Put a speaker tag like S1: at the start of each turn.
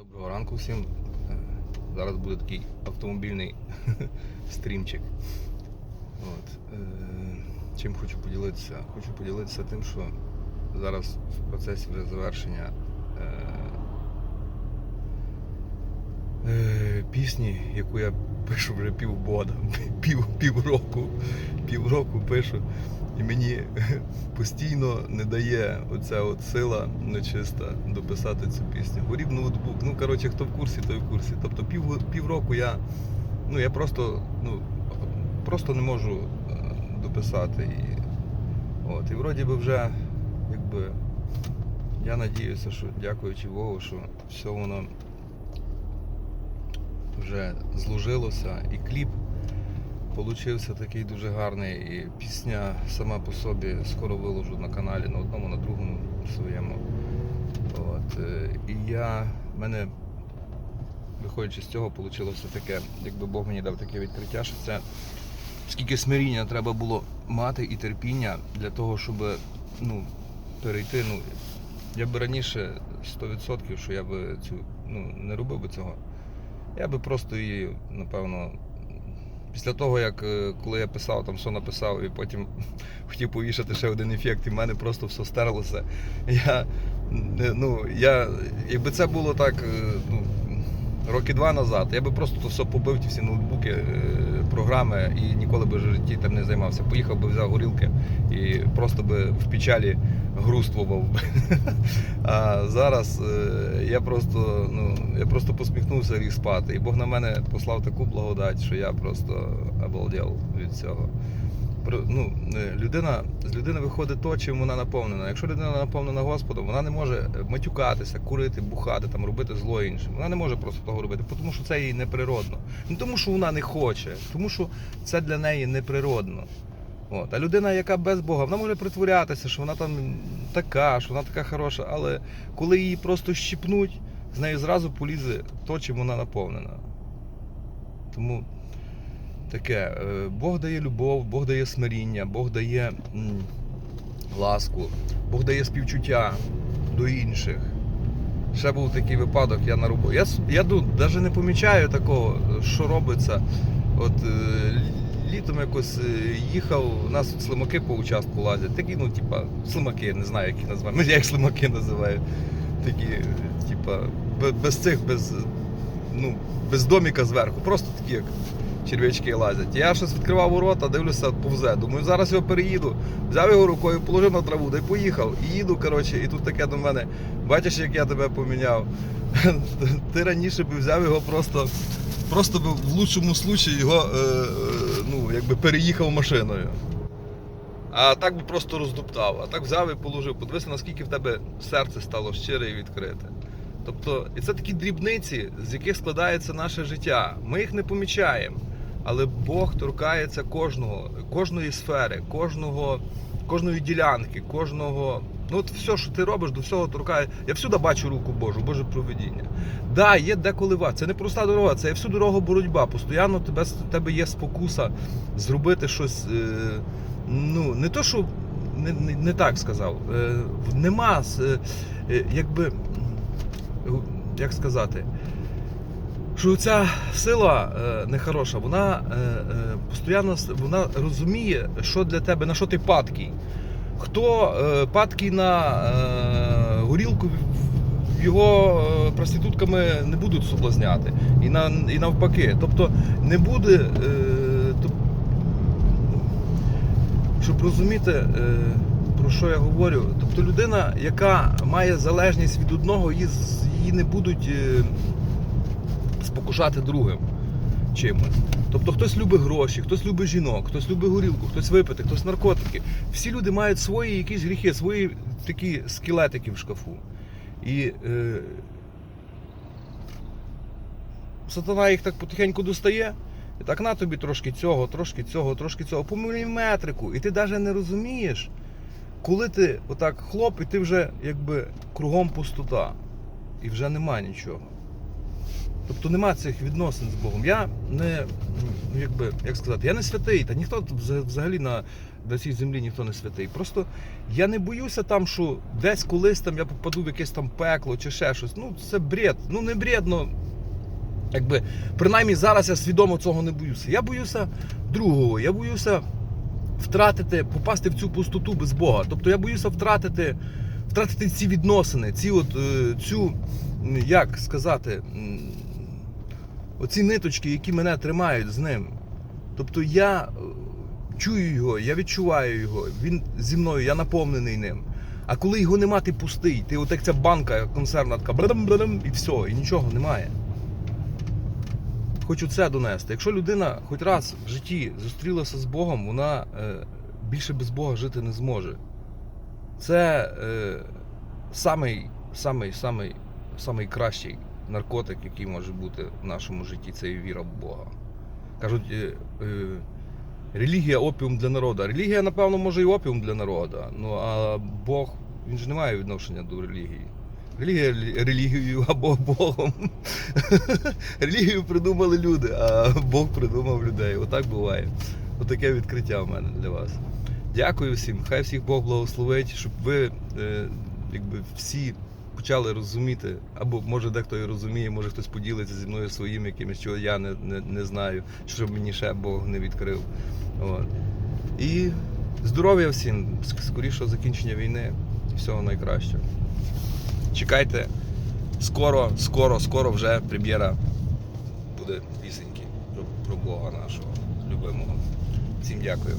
S1: Доброго ранку всім. Е, Зараз буде такий автомобільний стрімчик. От. е, Чим хочу поділитися? Хочу поділитися тим, що зараз в процесі вже завершення е, пісні, яку я пишу вже півгода, пів, півроку, півроку пишу. І мені постійно не дає оця от сила нечиста дописати цю пісню. Горів ноутбук. Ну, коротше, хто в курсі, той в курсі. Тобто пів, півроку я, ну, я просто, ну, просто не можу е, дописати її. От, і вроді би вже, якби, я надіюся, що дякуючи Богу, що все воно вже зложилося і кліп Получився такий дуже гарний і пісня сама по собі скоро виложу на каналі на одному, на другому своєму. От. е, І я, в мене, виходячи з цього, вийшло таке, якби Бог мені дав таке відкриття, що це скільки смиріння треба було мати і терпіння для того, щоб ну, перейти. Ну, я би раніше 100%, що я би цю ну, не робив би цього. Я би просто її, напевно, Після того, як е, коли я писав, там все написав, і потім хотів повішати ще один ефект, і в мене просто все стерлося. Я, ну, я, якби це було так е, ну, роки два назад, я би просто то все побив, ті всі ноутбуки, е, програми і ніколи би в житті тим не займався. Поїхав би, взяв горілки і просто би в печалі груствував. А зараз е, я просто, ну, я просто посміхнувся і спати. І Бог на мене послав таку благодать, що я просто обалдел від цього. Ну, е, людина, з людини виходить то, чим вона наповнена. Якщо людина наповнена Господом, вона не може матюкатися, курити, бухати, там, робити зло іншим. Вона не може просто того робити, тому що це їй неприродно. Не тому, що вона не хоче, тому що це для неї неприродно. От. А людина, яка без Бога, вона може притворятися, що вона там така, що вона така хороша, але коли її просто щіпнуть, з нею зразу полізе то, чим вона наповнена. Тому таке, е, Бог дає любов, Бог дає смиріння, Бог дає ласку, Бог дає співчуття до інших. Ще був такий випадок, я на роботі. Я, я навіть не помічаю такого, що робиться. От е, літом якось е, їхав, у нас тут слимаки по участку лазять. Такі, ну, типа, слимаки, не знаю, як їх. Ну, я їх слимаки називаю. Такі, е, типа, без цих, без, ну, без доміка зверху. Просто такі, як черв'ячки лазять. Я щось відкривав ворота, дивлюся, повзе. Думаю, зараз його переїду. Взяв його рукою, положив на траву, й поїхав. І їду, коротше, і тут таке до мене. Бачиш, як я тебе поміняв. Ти раніше би взяв його просто. Просто би в лучшому случаї його е, е, ну, якби переїхав машиною. А так би просто роздуптав. А так взяв і положив. Подивися, наскільки в тебе серце стало щире і відкрите. Тобто, і це такі дрібниці, з яких складається наше життя. Ми їх не помічаємо. Але Бог торкається кожного, кожної сфери, кожного, кожної ділянки, кожного. Ну от все, що ти робиш, до всього торкає. Я всюди бачу руку Божу, Боже проведіння. Да, є деколи ва. Це не проста дорога, це є всю дорогу боротьба. Постійно тебе, тебе є спокуса зробити щось. Е, ну, не то, що не, не, не так сказав. Е, нема, е, якби, як сказати, що ця сила е, нехороша, вона е, е, постійно вона розуміє, що для тебе, на що ти падкий. Хто е, падкий на е, горілку, його е, проститутками не будуть соблазняти. І, на, і навпаки. Тобто не буде. Е, тоб- щоб розуміти, е, про що я говорю, тобто людина, яка має залежність від одного, її, її не будуть е, спокушати другим чимось. Тобто хтось любить гроші, хтось любить жінок, хтось любить горілку, хтось випити, хтось наркотики. Всі люди мають свої якісь гріхи, свої такі скелетики в шкафу. І е, сатана їх так потихеньку достає. І так на тобі трошки цього, трошки цього, трошки цього, по міліметрику. І ти навіть не розумієш, коли ти отак хлоп, і ти вже якби кругом пустота. І вже нема нічого. Тобто нема цих відносин з Богом. Я не, ну, якби, як сказати, я не святий, та ніхто взагалі на, на цій землі ніхто не святий. Просто я не боюся там, що десь колись там я попаду в якесь там пекло чи ще щось. Ну, це бред. Ну не бред, ну якби принаймні зараз я свідомо цього не боюся. Я боюся другого. Я боюся втратити, попасти в цю пустоту без Бога. Тобто я боюся втратити, втратити ці відносини, ці от, е, цю, як сказати, оці ниточки, які мене тримають з ним. Тобто я е, чую його, я відчуваю його, він зі мною, я наповнений ним. А коли його нема, ти пустий. Ти от ця банка консервна така брадам-брадам, і все, і нічого немає. Хочу це донести. Якщо людина хоч раз в житті зустрілася з Богом, вона е, більше без Бога жити не зможе. Це е, самий, самий, самий, самий кращий наркотик, який може бути в нашому житті, це і віра в Бога. Кажуть, е, е, релігія опіум для народу. Релігія, напевно, може і опіум для народу. Ну а Бог, він ж не має відношення до релігії. Релігія релігією, а Бог Богом. Релігію придумали люди, а Бог придумав людей. Отак буває. Отаке відкриття в мене для вас. Дякую всім. Хай всіх Бог благословить, щоб ви е, якби всі почали розуміти, або може дехто і розуміє, може хтось поділиться зі мною своїм якимось, чого я не, не, не знаю, що мені ще Бог не відкрив. От. І здоров'я всім, ск- скорішого закінчення війни. і Всього найкращого. Чекайте, скоро, скоро, скоро вже прем'єра буде пісеньки про, про Бога нашого любимого. Всім дякую.